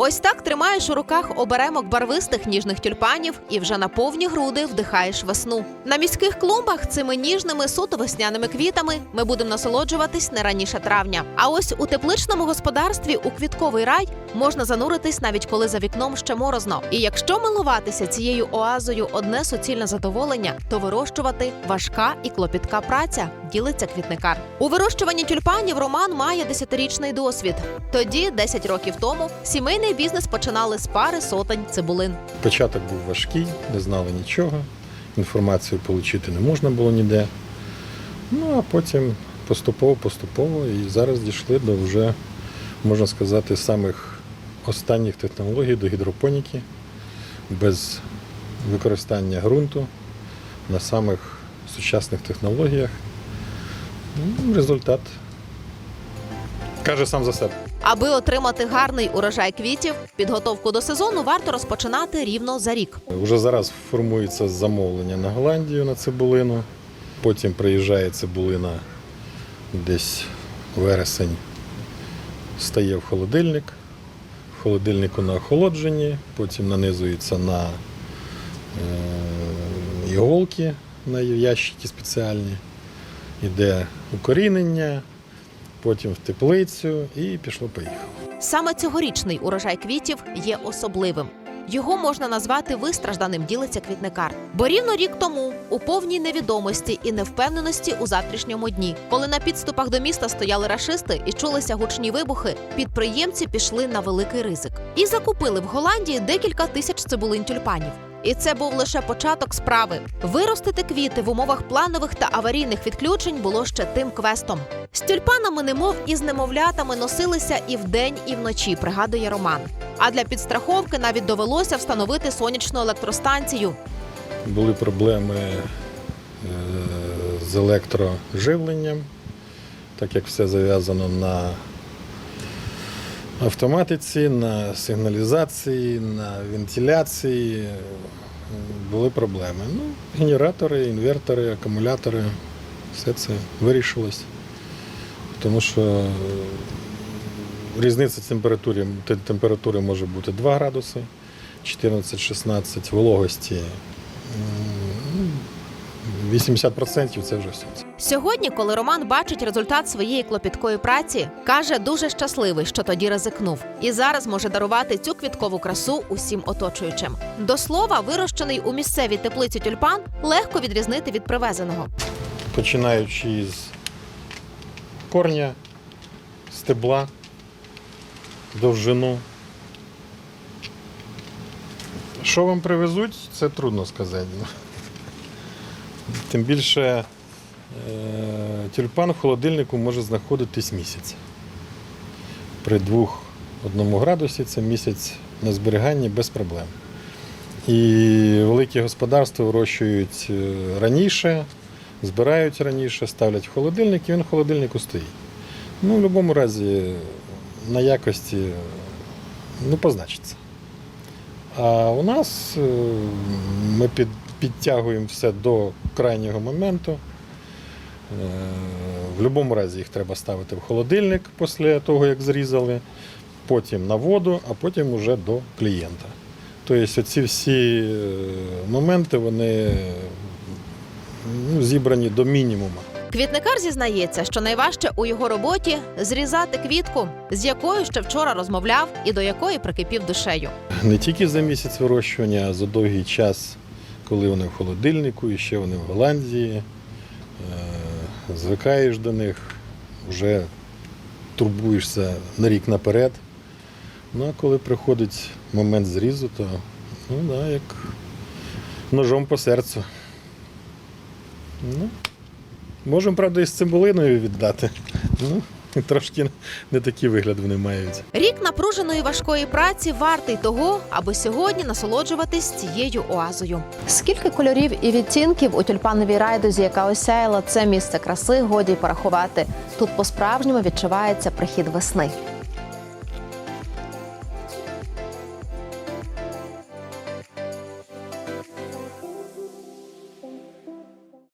Ось так тримаєш у руках оберемок барвистих ніжних тюльпанів і вже на повні груди вдихаєш весну. На міських клумбах цими ніжними суто весняними квітами ми будемо насолоджуватись не раніше травня. А ось у тепличному господарстві у квітковий рай можна зануритись навіть коли за вікном ще морозно. І якщо милуватися цією оазою одне суцільне задоволення, то вирощувати важка і клопітка праця. Ділиться квітникар. У вирощуванні тюльпанів Роман має десятирічний досвід. Тоді, 10 років тому, сімейний бізнес починали з пари сотень цибулин. Початок був важкий, не знали нічого, інформацію отримати не можна було ніде. Ну а потім поступово-поступово і зараз дійшли до вже, можна сказати, самих останніх технологій до гідропоніки, без використання ґрунту на самих сучасних технологіях. Ну, результат каже сам за себе. Аби отримати гарний урожай квітів, підготовку до сезону варто розпочинати рівно за рік. Вже зараз формується замовлення на Голландію на цибулину. Потім приїжджає цибулина десь вересень, стає в холодильник. В холодильнику на охолодженні, потім нанизується на е, іголки, на ящики спеціальні. Іде укорінення, потім в теплицю і пішло-поїхало. Саме цьогорічний урожай квітів є особливим. Його можна назвати вистражданим, ділиться квітникар. Бо рівно рік тому, у повній невідомості і невпевненості у завтрашньому дні, коли на підступах до міста стояли рашисти і чулися гучні вибухи, підприємці пішли на великий ризик і закупили в Голландії декілька тисяч цибулин тюльпанів. І це був лише початок справи. Виростити квіти в умовах планових та аварійних відключень було ще тим квестом. З тюльпанами, немов і з немовлятами, носилися і вдень, і вночі, пригадує Роман. А для підстраховки навіть довелося встановити сонячну електростанцію. Були проблеми е, з електроживленням, так як все зав'язано на автоматиці, на сигналізації, на вентиляції. Були проблеми. Ну, генератори, інвертори, акумулятори, все це вирішилось. Тому що е, різниця температури, температури може бути 2 градуси, 14-16 вологості. М, 80% це вже все. Сьогодні, коли Роман бачить результат своєї клопіткої праці, каже, дуже щасливий, що тоді ризикнув, і зараз може дарувати цю квіткову красу усім оточуючим. До слова, вирощений у місцевій теплиці тюльпан легко відрізнити від привезеного. Починаючи з корня, стебла, довжину. Що вам привезуть, це трудно сказати. Тим більше е, тюльпан в холодильнику може знаходитись місяць. При двох одному градусі це місяць на зберіганні без проблем. І великі господарства вирощують е, раніше, збирають раніше, ставлять в холодильник, і він в холодильнику стоїть. Ну, в будь-якому разі на якості ну, позначиться. А у нас е, ми під, підтягуємо все до крайнього моменту. Е, В будь-якому разі їх треба ставити в холодильник після того, як зрізали, потім на воду, а потім вже до клієнта. Тобто ці всі е, моменти вони ну, зібрані до мінімуму. Квітникар зізнається, що найважче у його роботі зрізати квітку, з якою ще вчора розмовляв і до якої прикипів душею. Не тільки за місяць вирощування, а за довгий час, коли вони в холодильнику, і ще вони в Голландії. Е, Звикаєш до них, вже турбуєшся на рік наперед. Ну а коли приходить момент зрізу, то ну, да, як ножом по серцю. Ну, можемо, правда, і з цибулиною віддати. Ну, трошки не такий вигляд вони мають. Рік напруженої важкої праці вартий того, аби сьогодні насолоджуватись цією оазою. Скільки кольорів і відтінків у тюльпановій райдузі, яка осяяла це місце краси, годі й порахувати. Тут по-справжньому відчувається прихід весни.